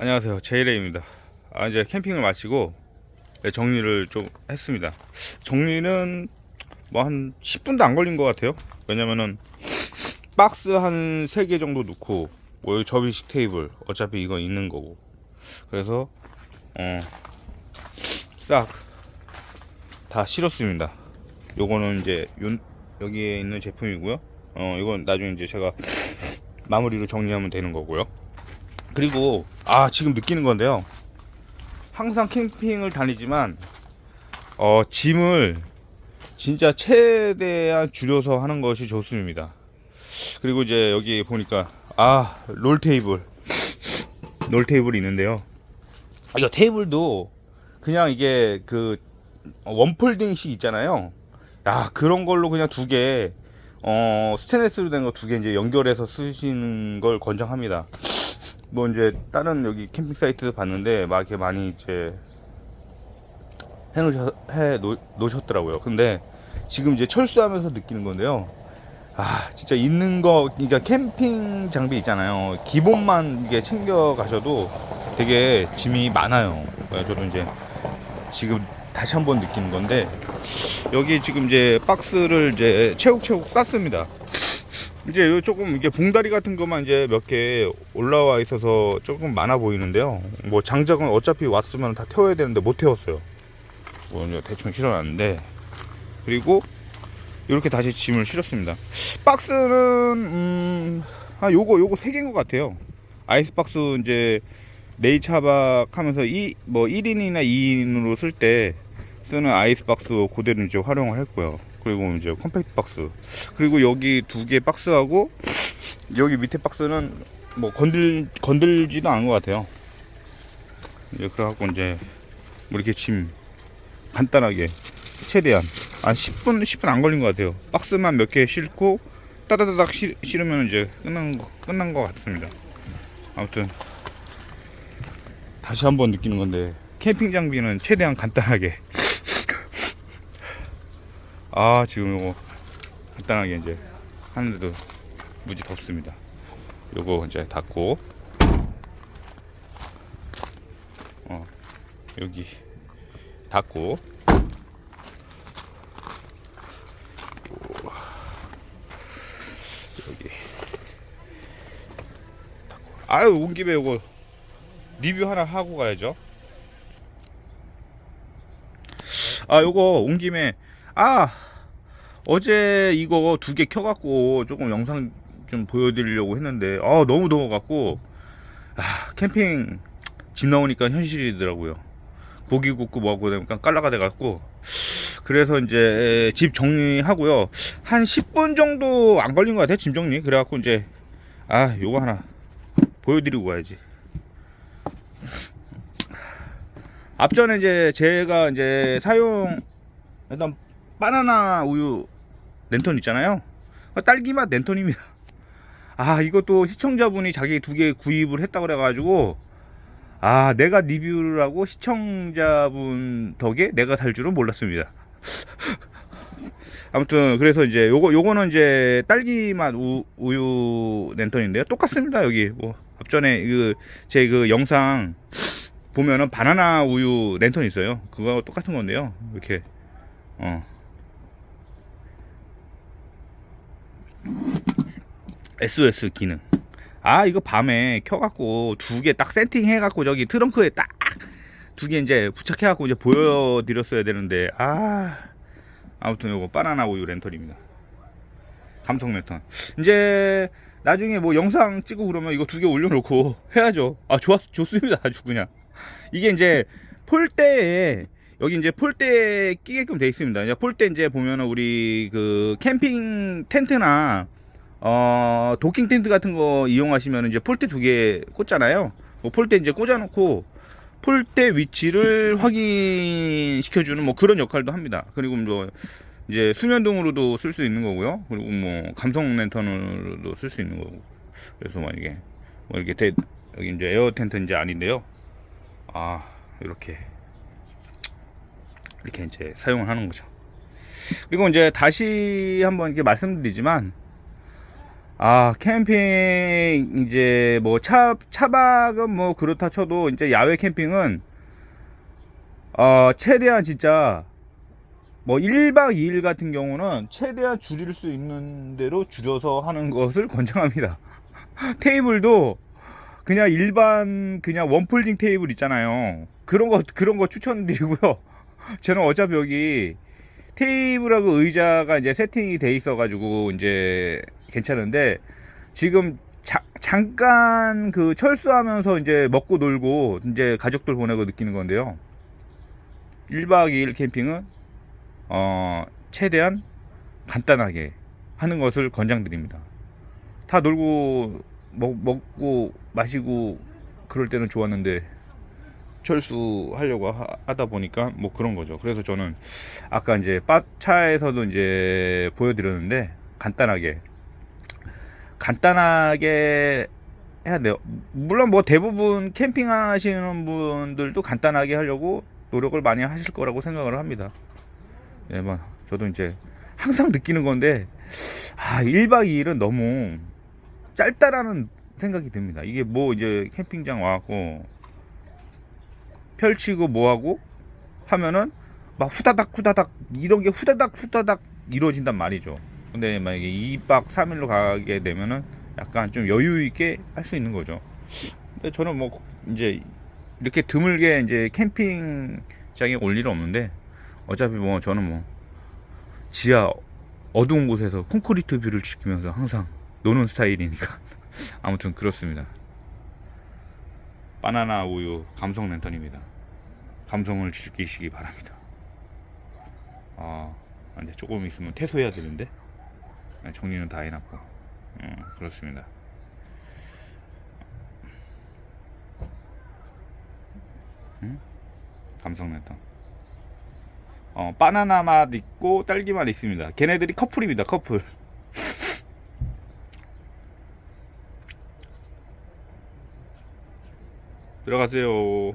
안녕하세요. 제이레입니다. 아, 이제 캠핑을 마치고 네, 정리를 좀 했습니다. 정리는 뭐 한 10분도 안 걸린 것 같아요. 왜냐면은 박스 한 3개 정도 넣고 뭐 접이식 테이블 어차피 이거 있는 거고 그래서 어, 싹 다 실었습니다. 요거는 이제 요, 여기에 있는 제품이고요. 어, 이건 나중에 이제 제가 마무리로 정리하면 되는 거고요. 그리고 아 지금 느끼는 건데요. 항상 캠핑을 다니지만 어 짐을 진짜 최대한 줄여서 하는 것이 좋습니다. 그리고 이제 여기 보니까 아 롤 테이블 롤 테이블이 있는데요. 아, 이거 테이블도 그냥 이게 그 원폴딩식 있잖아요. 야 그런 걸로 그냥 두 개, 어 스테인레스로 된 거 두 개 이제 연결해서 쓰시는 걸 권장합니다. 뭐 이제 다른 여기 캠핑 사이트도 봤는데 막 이렇게 많이 이제 해 놓으셨 해 놓, 놓으셨더라고요. 근데 지금 이제 철수하면서 느끼는 건데요. 아 진짜 있는 거 그러니까 캠핑 장비 있잖아요. 기본만 이게 챙겨 가셔도 되게 짐이 많아요. 저도 이제 지금 다시 한번 느끼는 건데 여기 지금 이제 박스를 이제 채욱 채욱 쌌습니다. 이제 요 조금 이게 봉다리 같은 것만 이제 몇 개 올라와 있어서 조금 많아 보이는데요. 뭐 장작은 어차피 왔으면 다 태워야 되는데 못 태웠어요. 뭐 이제 대충 실어놨는데 그리고 이렇게 다시 짐을 실었습니다. 박스는 음, 아 요거 요거 세 개인 것 같아요. 아이스박스 이제 네이처박 하면서 이 뭐 1인이나 2인으로 쓸 때 쓰는 아이스박스 그대로 이제 활용을 했고요. 그리고 이제 컴팩트 박스. 그리고 여기 두 개 박스하고 여기 밑에 박스는 뭐 건들 건들지도 않은 것 같아요. 이제 그래갖고 이제 뭐 이렇게 짐 간단하게 최대한 한 10분 10분 안 걸린 것 같아요. 박스만 몇 개 싣고 따다다닥 실, 실으면 이제 끝난 거 끝난 것 같습니다. 아무튼 다시 한번 느끼는 건데 캠핑 장비는 최대한 간단하게 아 지금 요거 간단하게 이제 하는데도 무지 덥습니다. 요거 이제 닫고. 어 여기 닫고. 오, 여기 닫고. 아유 온 김에 요거 리뷰 하나 하고 가야죠. 아 요거 온 김에 아 어제 이거 두 개 켜갖고 조금 영상 좀 보여드리려고 했는데 아 너무 더워갖고 아 캠핑 집 나오니까 현실이더라고요. 고기 굽고 뭐하고 되니까 깔라가 돼갖고. 그래서 이제 집 정리하고요. 한 10분 정도 안 걸린 것 같아요 짐 정리. 그래갖고 이제 아 요거 하나 보여드리고 가야지. 앞전에 이제 제가 이제 사용했던 바나나 우유 랜턴 있잖아요. 딸기맛 랜턴입니다. 아 이것도 시청자분이 자기 두 개 구입을 했다 그래가지고 아 내가 리뷰를 하고 시청자분 덕에 내가 살 줄은 몰랐습니다. 아무튼 그래서 이제 요거 요거는 이제 딸기맛 우, 우유 랜턴인데요. 똑같습니다 여기 뭐 앞전에 그 제 그 영상 보면은 바나나 우유 랜턴 있어요. 그거하고 똑같은 건데요. 이렇게 어 SOS 기능. 아 이거 밤에 켜갖고 두 개 딱 세팅해갖고 저기 트렁크에 딱 두 개 이제 부착해갖고 이제 보여드렸어야 되는데 아 아무튼 요거 바나나 우유 랜턴입니다. 감성 랜턴. 이제 나중에 뭐 영상 찍고 그러면 이거 두 개 올려놓고 해야죠. 아 좋았 좋습니다 아주 그냥. 이게 이제 폴대에 여기 이제 폴대 끼게끔 돼 있습니다. 폴대 이제 보면은 우리 그 캠핑 텐트나 어 도킹 텐트 같은 거 이용하시면 이제 폴대 두 개 꽂잖아요. 뭐 폴대 이제 꽂아놓고 폴대 위치를 확인시켜주는 뭐 그런 역할도 합니다. 그리고 뭐 이제 수면등으로도 쓸 수 있는 거고요. 그리고 뭐 감성 랜턴으로도 쓸 수 있는 거고. 그래서 만약에 뭐 이렇게 대, 여기 이제 에어 텐트 이제 아닌데요. 아 이렇게 이렇게 이제 사용을 하는 거죠. 그리고 이제 다시 한번 이렇게 말씀드리지만 아 캠핑 이제 뭐 차 차박은 뭐 그렇다 쳐도 이제 야외 캠핑은 어 최대한 진짜 뭐 1박 2일 같은 경우는 최대한 줄일 수 있는 대로 줄여서 하는 것을 권장합니다. 테이블도 그냥 일반 그냥 원폴딩 테이블 있잖아요. 그런 거 그런 거 추천드리고요. 저는 어차피 여기 테이블하고 의자가 이제 세팅이 돼 있어 가지고 이제 괜찮은데 지금 자- 잠깐 그 철수하면서 이제 먹고 놀고 이제 가족들 보내고 느끼는 건데요. 1박 2일 캠핑은 어 최대한 간단하게 하는 것을 권장드립니다. 다 놀고 먹, 먹고 마시고 그럴 때는 좋았는데 철수하려고 하, 하다 보니까 뭐 그런 거죠. 그래서 저는 아까 이제 바 차에서도 이제 보여드렸는데 간단하게 간단하게 해야 돼요. 물론 뭐 대부분 캠핑 하시는 분들도 간단하게 하려고 노력을 많이 하실 거라고 생각을 합니다. 예, 뭐 저도 이제 항상 느끼는 건데 아, 1박 2일은 너무 짧다라는 생각이 듭니다. 이게 뭐 이제 캠핑장 와갖고 펼치고 뭐하고 하면은 막 후다닥 후다닥 이런 게 후다닥 후다닥 이루어진단 말이죠. 근데 만약에 2박 3일로 가게 되면은 약간 좀 여유 있게 할 수 있는 거죠. 근데 저는 뭐 이제 이렇게 드물게 이제 캠핑장에 올 일은 없는데 어차피 뭐 저는 뭐 지하 어두운 곳에서 콘크리트 뷰를 지키면서 항상 노는 스타일이니까 아무튼 그렇습니다. 바나나 우유 감성 랜턴입니다. 감성을 즐기시기 바랍니다. 아, 이제 조금 있으면 퇴소해야 되는데 네, 정리는 다 해놨고 음, 그렇습니다. 음? 감성 랜턴. 어, 바나나 맛 있고 딸기 맛 있습니다. 걔네들이 커플입니다. 커플. 들어가세요.